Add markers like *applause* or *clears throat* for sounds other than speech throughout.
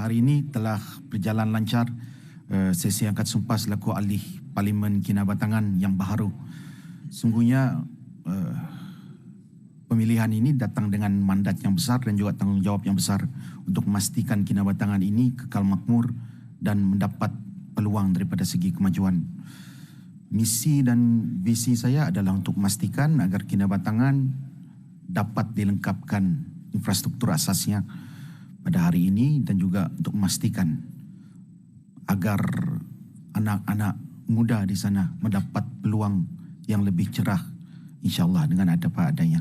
hari ini telah berjalan lancar uh, sesi angkat sumpah selaku ahli Parlimen Kinabatangan yang baharu. Sungguhnya uh, pemilihan ini datang dengan mandat yang besar dan juga tanggungjawab yang besar untuk memastikan Kinabatangan ini kekal makmur dan mendapat peluang daripada segi kemajuan. Misi dan visi saya adalah untuk memastikan agar Kinabatangan dapat dilengkapkan infrastruktur asasnya pada hari ini dan juga untuk memastikan agar anak-anak muda di sana mendapat peluang yang lebih cerah insyaallah dengan ada apa adanya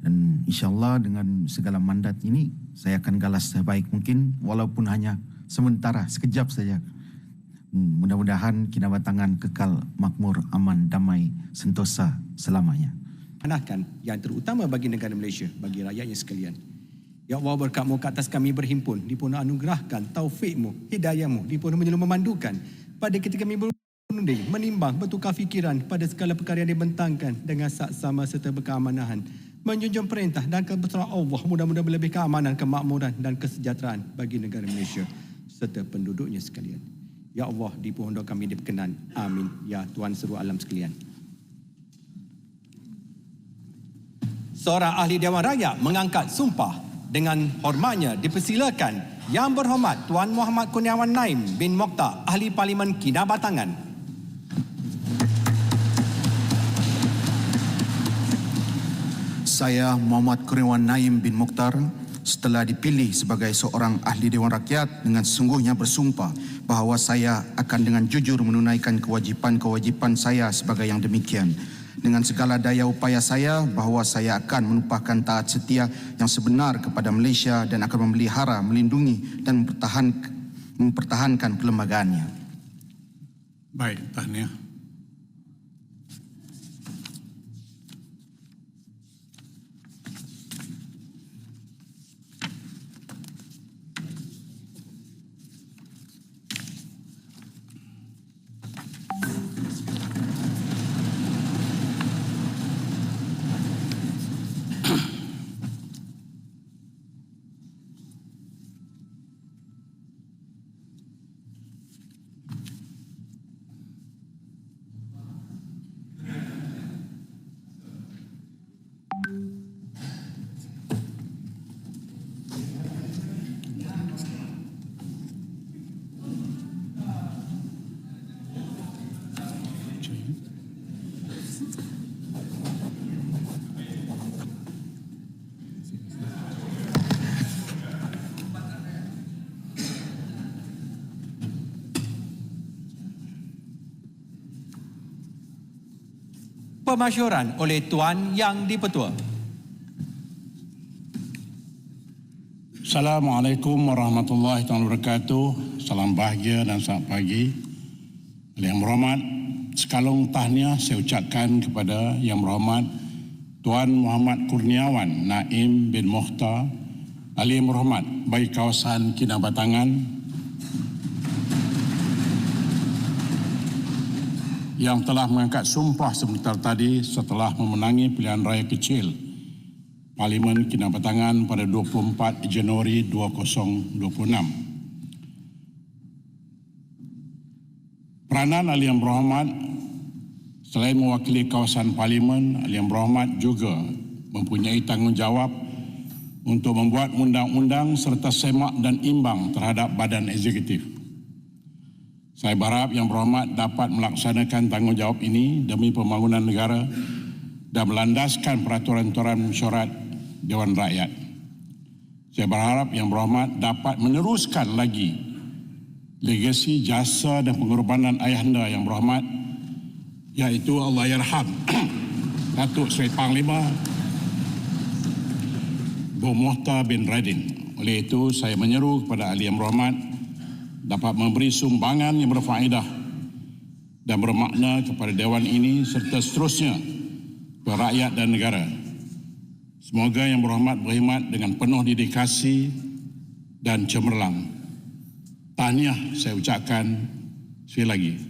dan insyaallah dengan segala mandat ini saya akan galas sebaik mungkin walaupun hanya sementara sekejap saja. Hmm, mudah-mudahan kinabatangan kekal makmur aman damai sentosa selamanya. Anakan yang terutama bagi negara Malaysia bagi rakyatnya sekalian Ya Allah berkatmu ke atas kami berhimpun. Dipun anugerahkan taufikmu, hidayahmu. Dipun menyelum memandukan. Pada ketika kami berunding, menimbang, bertukar fikiran pada segala perkara yang dibentangkan dengan saksama serta berkeamanan. Menjunjung perintah dan kebesaran Allah mudah-mudahan lebih keamanan, kemakmuran dan kesejahteraan bagi negara Malaysia serta penduduknya sekalian. Ya Allah, di pohon doa kami diperkenan. Amin. Ya Tuhan seluruh alam sekalian. Seorang ahli Dewan Rakyat mengangkat sumpah dengan hormatnya dipersilakan Yang Berhormat Tuan Muhammad Kurniawan Naim bin Mokhtar Ahli Parlimen Kinabatangan. Saya Muhammad Kurniawan Naim bin Mokhtar setelah dipilih sebagai seorang ahli Dewan Rakyat dengan sungguhnya bersumpah bahawa saya akan dengan jujur menunaikan kewajipan-kewajipan saya sebagai yang demikian dengan segala daya upaya saya bahawa saya akan menumpahkan taat setia yang sebenar kepada Malaysia dan akan memelihara, melindungi dan mempertahankan, mempertahankan kelembagaannya. Baik, tahniah. Pemasyuran oleh Tuan Yang Dipertua. Assalamualaikum warahmatullahi wabarakatuh. Salam bahagia dan selamat pagi. Yang berhormat, sekalung tahniah saya ucapkan kepada Yang berhormat Tuan Muhammad Kurniawan Naim bin Mohtar Ahli Berhormat bagi kawasan Kinabatangan yang telah mengangkat sumpah sebentar tadi setelah memenangi pilihan raya kecil Parlimen Kinabatangan pada 24 Januari 2026. Peranan Ali Yang Berhormat selain mewakili kawasan Parlimen, Ali Yang Berhormat juga mempunyai tanggungjawab untuk membuat undang-undang serta semak dan imbang terhadap badan eksekutif. Saya berharap yang berhormat dapat melaksanakan tanggungjawab ini demi pembangunan negara dan melandaskan peraturan-peraturan syarat Dewan Rakyat. Saya berharap yang berhormat dapat meneruskan lagi legasi jasa dan pengorbanan ayahanda yang berhormat iaitu Allah Yarham *clears throat* Datuk Seri Panglima Bu Muhtar bin Radin. Oleh itu saya menyeru kepada ahli yang berhormat dapat memberi sumbangan yang berfaedah dan bermakna kepada Dewan ini serta seterusnya kepada rakyat dan negara. Semoga yang berhormat berkhidmat dengan penuh dedikasi dan cemerlang. Tahniah saya ucapkan sekali lagi.